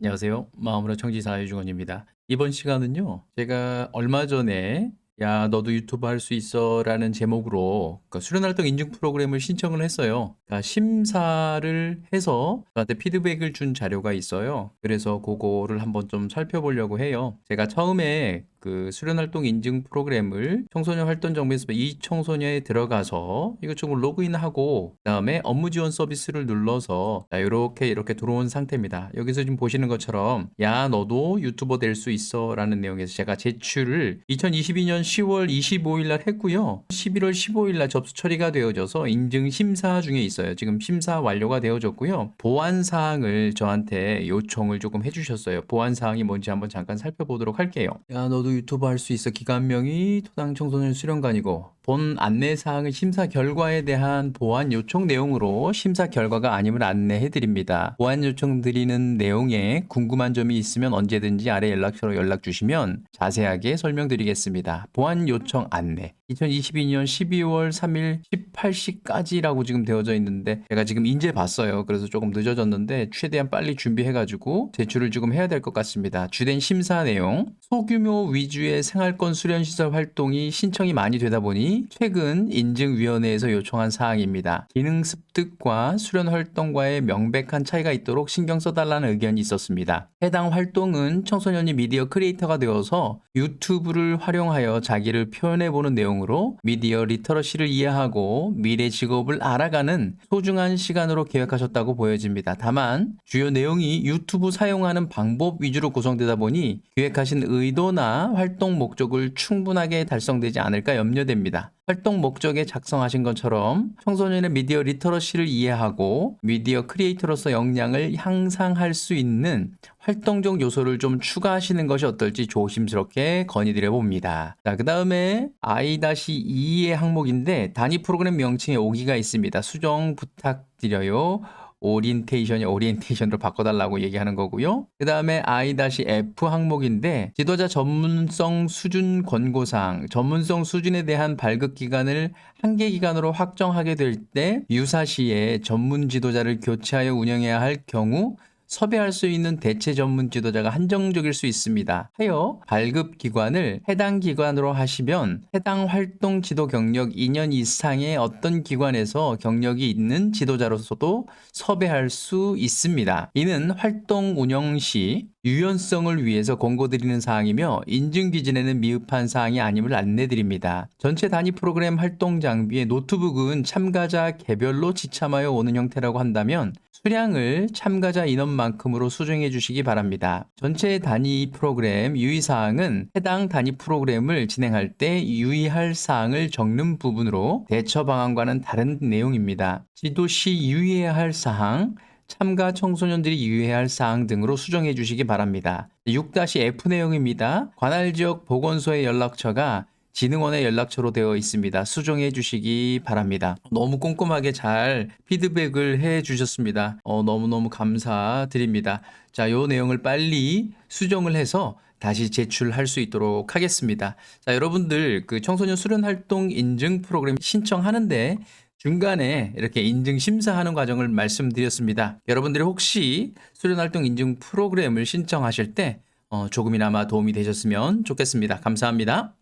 안녕하세요. 마음으로 청지사 유중원입니다. 이번 시간은요, 제가 얼마 전에 야, 너도 유튜브 할 수 있어 라는 제목으로 그 수련활동 인증 프로그램을 신청을 했어요. 그러니까 심사를 해서 저한테 피드백을 준 자료가 있어요. 그래서 그거를 한번 좀 살펴보려고 해요. 제가 처음에 그 수련활동 인증 프로그램을 청소년 활동 정비에서 이 청소년에 들어가서 좀 로그인하고 그다음에 업무 지원 서비스를 눌러서 자, 이렇게 이렇게 들어온 상태입니다. 여기서 지금 보시는 것처럼 야 너도 유튜버 될 수 있어라는 내용에서 제가 제출을 2022년 10월 25일 날 했고요. 11월 15일 날 접수 처리가 되어져서 인증 심사 중에 있어요. 지금 심사 완료가 되어졌고요. 보안 사항을 저한테 요청을 조금 해주셨어요. 보안 사항이 뭔지 한번 잠깐 살펴보도록 할게요. 야 너도 유튜브 할 수 있어. 기관명이 토당 청소년 수련관이고 본 안내 사항의 심사 결과에 대한 보안 요청 내용으로 심사 결과가 아님을 안내해 드립니다. 보안 요청 드리는 내용에 궁금한 점이 있으면 언제든지 아래 연락처로 연락 주시면 자세하게 설명드리겠습니다. 보안 요청 안내. 2022년 12월 3일 18시까지라고 지금 되어져 있는데 제가 지금 인제 봤어요. 그래서 조금 늦어졌는데 최대한 빨리 준비해가지고 제출을 지금 해야 될 것 같습니다. 주된 심사 내용 소규모 위주의 생활권 수련시설 활동이 신청이 많이 되다 보니 최근 인증위원회에서 요청한 사항입니다. 기능 습득과 수련 활동과의 명백한 차이가 있도록 신경 써달라는 의견이 있었습니다. 해당 활동은 청소년이 미디어 크리에이터가 되어서 유튜브를 활용하여 자기를 표현해보는 내용으로 미디어 리터러시를 이해하고 미래 직업을 알아가는 소중한 시간으로 계획하셨다고 보여집니다. 다만 주요 내용이 유튜브 사용하는 방법 위주로 구성되다 보니 기획하신 의도나 활동 목적을 충분하게 달성되지 않을까 염려됩니다. 활동 목적에 작성하신 것처럼 청소년의 미디어 리터러시를 이해하고 미디어 크리에이터로서 역량을 향상할 수 있는 활동적 요소를 좀 추가하시는 것이 어떨지 조심스럽게 건의드려 봅니다. 자, 그 다음에 I-2의 항목인데 단위 프로그램 명칭에 오기가 있습니다. 수정 부탁드려요. 오리엔테이션이 오리엔테이션으로 바꿔달라고 얘기하는 거고요. 그 다음에 I-F 항목인데 지도자 전문성 수준 권고사항, 전문성 수준에 대한 발급 기간을 한개 기간으로 확정하게 될 때 유사시에 전문 지도자를 교체하여 운영해야 할 경우 섭외할 수 있는 대체 전문 지도자가 한정적일 수 있습니다. 하여 발급 기관을 해당 기관으로 하시면 해당 활동 지도 경력 2년 이상의 어떤 기관에서 경력이 있는 지도자로서도 섭외할 수 있습니다. 이는 활동 운영 시 유연성을 위해서 권고드리는 사항이며 인증 기준에는 미흡한 사항이 아님을 안내드립니다. 전체 단위 프로그램 활동 장비의 노트북은 참가자 개별로 지참하여 오는 형태라고 한다면 수량을 참가자 인원만큼으로 수정해 주시기 바랍니다. 전체 단위 프로그램 유의사항은 해당 단위 프로그램을 진행할 때 유의할 사항을 적는 부분으로 대처 방안과는 다른 내용입니다. 지도 시 유의해야 할 사항, 참가 청소년들이 유의해야 할 사항 등으로 수정해 주시기 바랍니다. 6-F 내용입니다. 관할 지역 보건소의 연락처가 진흥원의 연락처로 되어 있습니다. 수정해 주시기 바랍니다. 너무 꼼꼼하게 잘 피드백을 해 주셨습니다. 어, 너무너무 감사드립니다. 자, 요 내용을 빨리 수정을 해서 다시 제출할 수 있도록 하겠습니다. 자, 여러분들 그 청소년 수련 활동 인증 프로그램 신청하는데 중간에 이렇게 인증 심사하는 과정을 말씀드렸습니다. 여러분들이 혹시 수련활동 인증 프로그램을 신청하실 때 어, 조금이나마 도움이 되셨으면 좋겠습니다. 감사합니다.